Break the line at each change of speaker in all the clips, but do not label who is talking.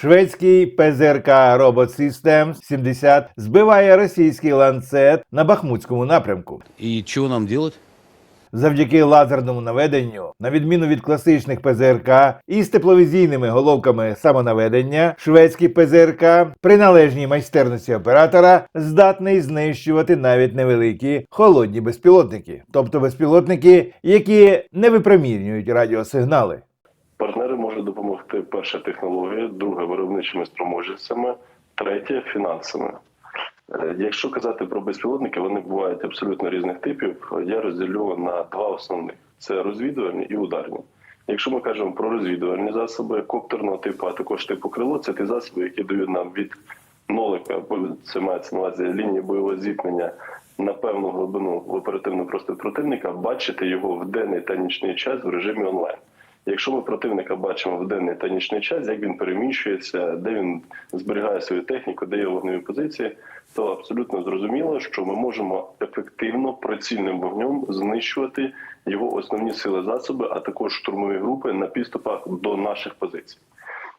Шведський ПЗРК Robot Systems 70 збиває російський ланцет на Бахмутському напрямку.
И чего нам делать?
Завдяки лазерному наведенню, на відміну від класичних ПЗРК із тепловізійними головками самонаведення, шведський ПЗРК при належній майстерності оператора здатний знищувати навіть невеликі холодні безпілотники, тобто безпілотники, які не випромінюють радіосигнали.
Партнери можуть допомогти перше технологія, друге виробничими спроможностями, третє фінансами. Е, Якщо казати про безпілотники, вони бувають абсолютно різних типів. Я розділю на два основних: це розвідувальні і ударні. Якщо ми кажемо про розвідувальні засоби коптерного типу, а також типу крило, це ті засоби, які дають нам від нолика, це мається на увазі лінії бойового зіткнення на певну глибину в оперативний простір противника, бачити його в денний та нічний час в режимі онлайн. Якщо ми противника бачимо в денний та нічний час, як він переміщується, де він зберігає свою техніку, де є вогневі позиції, то абсолютно зрозуміло, що ми можемо ефективно прицільним вогнем знищувати його основні сили засоби, а також штурмові групи на підступах до наших позицій.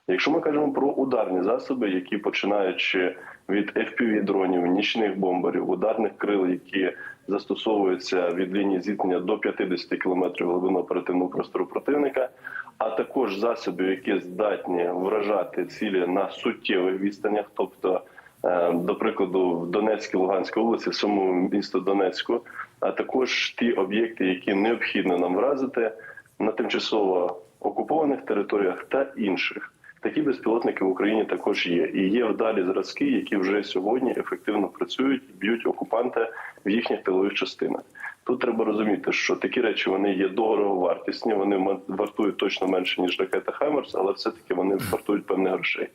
Якщо ми кажемо про ударні засоби, які починаючи від fpv дронів, нічних бомберів, ударних крил, які застосовуються від лінії зіткнення до 50 км глибину оперативного простору противника, а також засоби, які здатні вражати цілі на суттєвих відстанях, тобто Е, До прикладу, в Донецькій Луганській області, самому місто Донецьку, а також ті об'єкти, які необхідно нам вразити на тимчасово окупованих територіях та інших. Такі безпілотники в Україні також є. І є вдалі зразки, які вже сьогодні ефективно працюють б'ють окупанта в їхніх тилових частинах. Тут треба розуміти, що такі речі вони є дороговартісні, вони вартують точно менше ніж ракета Хаймерс, але все-таки вони вартують певних грошей.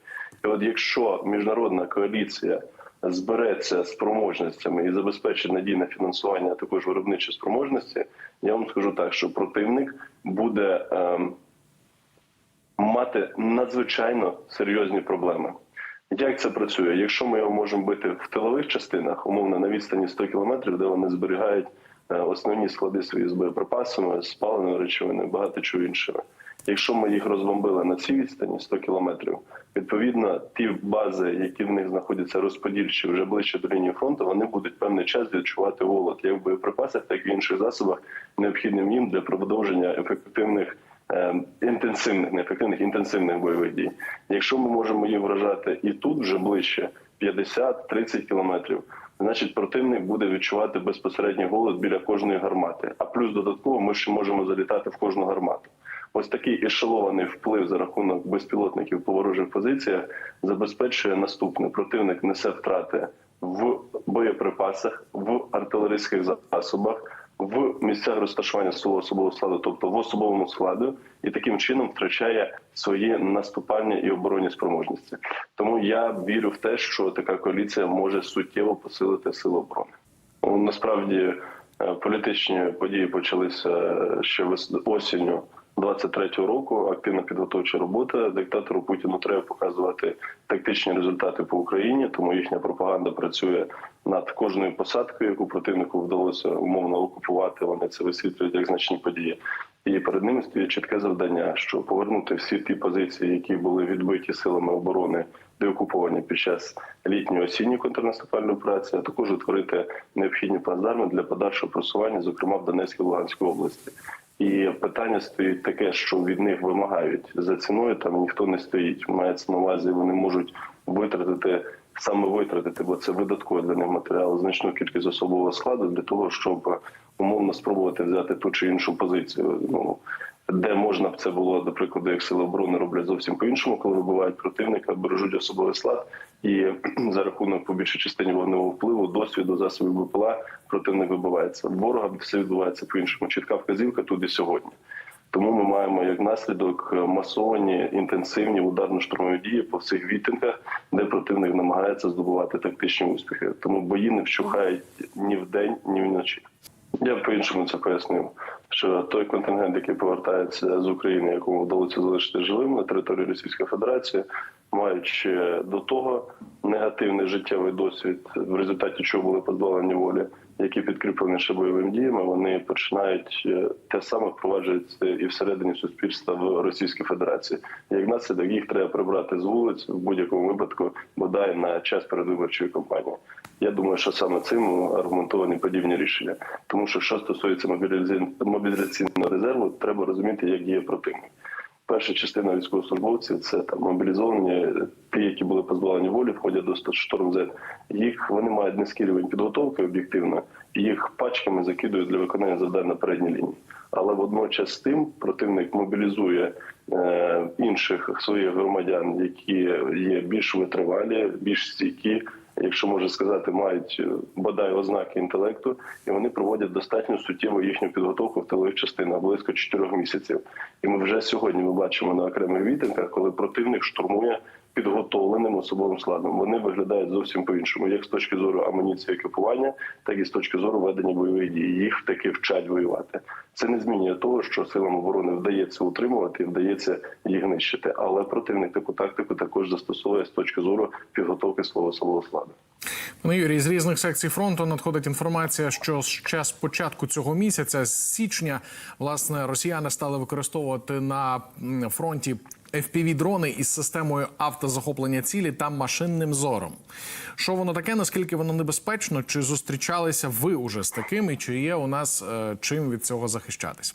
І от якщо міжнародна коаліція збереться спроможностями і забезпечить надійне фінансування, а також виробничі спроможності, я вам скажу так, що противник буде ем, мати надзвичайно серйозні проблеми. Як це працює? Якщо ми його можемо бити в тилових частинах, умовно на відстані 100 кілометрів, де вони зберігають е, основні склади свої з боєприпасами, з паливними речовинами, багато чого іншого. Якщо ми їх розбомбили на цій відстані 100 кілометрів, відповідно ті бази, які в них знаходяться розподільчі вже ближче до лінії фронту, вони будуть певний час відчувати голод як в боєприпасах, так і в інших засобах, необхідним їм для продовження ефективних інтенсивних, не ефективних інтенсивних бойових дій. Якщо ми можемо їх вражати і тут вже ближче 50-30 кілометрів, значить противник буде відчувати безпосередній голод біля кожної гармати. А плюс додатково ми ще можемо залітати в кожну гармату. Ось такий ешелований вплив за рахунок безпілотників по ворожих позиціях забезпечує наступне: противник несе втрати в боєприпасах, в артилерійських засобах, в місцях розташування свого особового складу, тобто в особовому складу, і таким чином втрачає свої наступальні і оборонні спроможності. Тому я вірю в те, що така коаліція може суттєво посилити сили оборони. Ну, Насправді е, політичні події почалися ще вес- осінню 23-го року. Активна підготовча робота. Диктатору Путіну треба показувати тактичні результати по Україні, тому їхня пропаганда працює над кожною посадкою, яку противнику вдалося умовно окупувати. Вони це висвітлюють як значні події. І перед ними стоїть чітке завдання, що повернути всі ті позиції, які були відбиті силами оборони, деокуповані під час літньої осінньої контрнаступальної операції, а також утворити необхідні плацдарми для подальшого просування, зокрема в Донецькій та Луганській області. І питання стоїть таке, що від них вимагають за ціною. Там ніхто не стоїть. Мається на увазі, вони можуть витратити саме витратити, бо це видатково для них матеріал, значну кількість особового складу для того, щоб умовно спробувати взяти ту чи іншу позицію. Ну де можна б це було, до прикладу, як сили оборони роблять зовсім по-іншому, коли вибивають противника, бережуть особовий склад, і за рахунок по більшій частині вогневого впливу, досвіду, засобів БПЛА противник вибивається. Ворога все відбувається по-іншому. Чітка вказівка тут і сьогодні. Тому ми маємо як наслідок масовані інтенсивні ударно-штурмові дії по всіх відтинках, де противник намагається здобувати тактичні успіхи. Тому бої не вщухають ні вдень, ні вночі. Я по-іншому це пояснив, що той контингент, який повертається з України, якому вдалося залишити живим на території Російської Федерації, маючи до того негативний життєвий досвід, в результаті чого були позбавлені волі, які підкріплені ще бойовими діями, вони починають е, те саме впроваджують і всередині суспільства в Російській Федерації. Як наслідок їх треба прибрати з вулиць в будь-якому випадку, бодай на час передвиборчої кампанії. Я думаю, що саме цим аргументовані подібні рішення. Тому що що стосується мобілізаційного резерву, треба розуміти, як діє противник. Перша частина військовослужбовців це там мобілізовані, ті, які були позбавлені волі, входять до штурм Z. Їх вони мають низький рівень підготовки об'єктивно, їх пачками закидують для виконання завдань на передній лінії. Але водночас тим противник мобілізує е, інших своїх громадян, які є більш витривалі, більш стійкі, якщо можна сказати, мають е, бодай ознаки інтелекту, і вони проводять достатньо суттєву їхню підготовку в тилових частинах близько 4 місяців. І ми вже сьогодні ми бачимо на окремих відтинках, коли противник штурмує підготовленим особовим складом. Вони виглядають зовсім по-іншому, як з точки зору амуніції екіпування, так і з точки зору ведення бойових дій. Їх таки вчать воювати. Це не змінює того, що силам оборони вдається утримувати і вдається їх нищити. Але противник таку тактику також застосовує з точки зору підготовки свого особового складу.
Пане Юрій, з різних секцій фронту надходить інформація, що ще з початку цього місяця, з січня, власне, росіяни стали використовувати на фронті fpv дрони із системою автозахоплення цілі та машинним зором. Що воно таке? Наскільки воно небезпечно? Чи зустрічалися ви уже з таким? І чи є у нас е, чим від цього захищатися?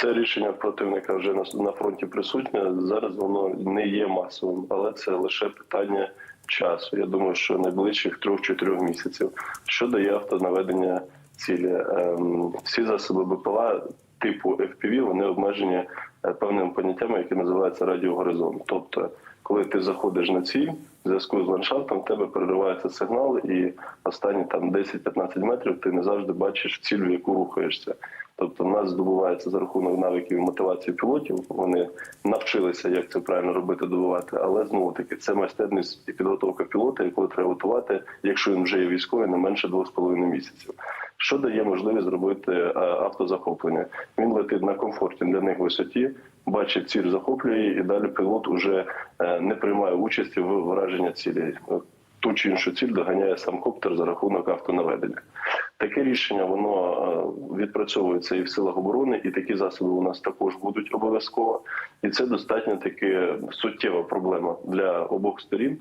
Це рішення противника вже на, на фронті присутнє. Зараз воно не є масовим, але це лише питання часу. Я думаю, що найближчих трьох-чотирьох місяців. Що дає автонаведення цілі? Ем, всі засоби БПЛА типу FPV, вони обмежені певними поняттями, які називаються радіогоризонт. Тобто, коли ти заходиш на ціль, в зв'язку з ландшафтом, в тебе переривається сигнал, і останні там 10-15 метрів ти не завжди бачиш ціль, в яку рухаєшся. Тобто, в нас здобувається за рахунок навиків і мотивації пілотів. Вони навчилися, як це правильно робити, добувати. Але знову таки це майстерність і підготовка пілота, яку треба готувати, якщо він вже є військовий, не менше 2,5 місяців. Що дає можливість зробити е, автозахоплення? Він летить на комфортній для них висоті, бачить ціль, захоплює її, і далі пілот уже е, не приймає участі в враженні цілі. Ту чи іншу ціль доганяє сам коптер за рахунок автонаведення. Таке рішення воно е, відпрацьовується і в силах оборони, і такі засоби у нас також будуть обов'язково. І це достатньо таки суттєва проблема для обох сторін.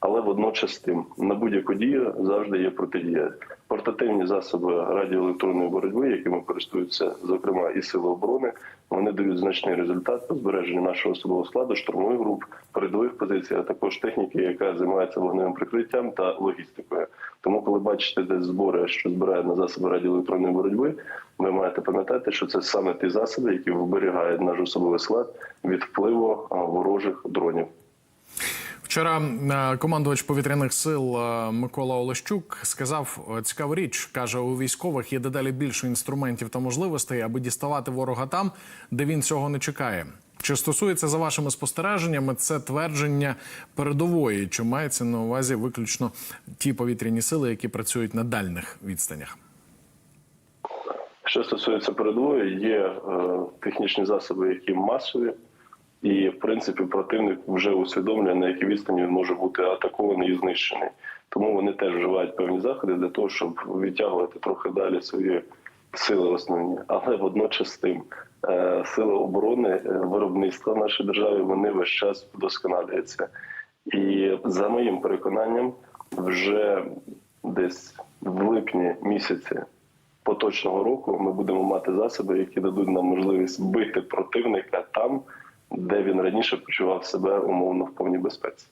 Але водночас тим на будь-яку дію завжди є протидія. Портативні засоби радіоелектронної боротьби, якими користуються зокрема і сили оборони, вони дають значний результат по збереженню нашого особового складу, штурмових груп, передових позицій, а також техніки, яка займається вогневим прикриттям та логістикою. Тому, коли бачите десь збори, що збирають на засоби радіоелектронної боротьби, ви маєте пам'ятати, що це саме ті засоби, які вберігають наш особовий склад від впливу ворожих дронів.
Вчора е, командувач повітряних сил е, Микола Олещук сказав е, цікаву річ. каже, у військових є дедалі більше інструментів та можливостей, аби діставати ворога там, де він цього не чекає. Чи стосується за вашими спостереженнями це твердження передової? Чи мається на увазі виключно ті повітряні сили, які працюють на дальних відстанях?
Що стосується передової, є е, технічні засоби, які масові, і в принципі противник вже усвідомлює, на якій відстані він може бути атакований і знищений. Тому вони теж вживають певні заходи для того, щоб відтягувати трохи далі свої сили основні. Але водночас тим е, сили оборони е, виробництва в нашій державі вони весь час вдосконалюються. І за моїм переконанням, вже десь в липні місяці поточного року ми будемо мати засоби, які дадуть нам можливість бити противника там, де він раніше почував себе умовно в повній безпеці.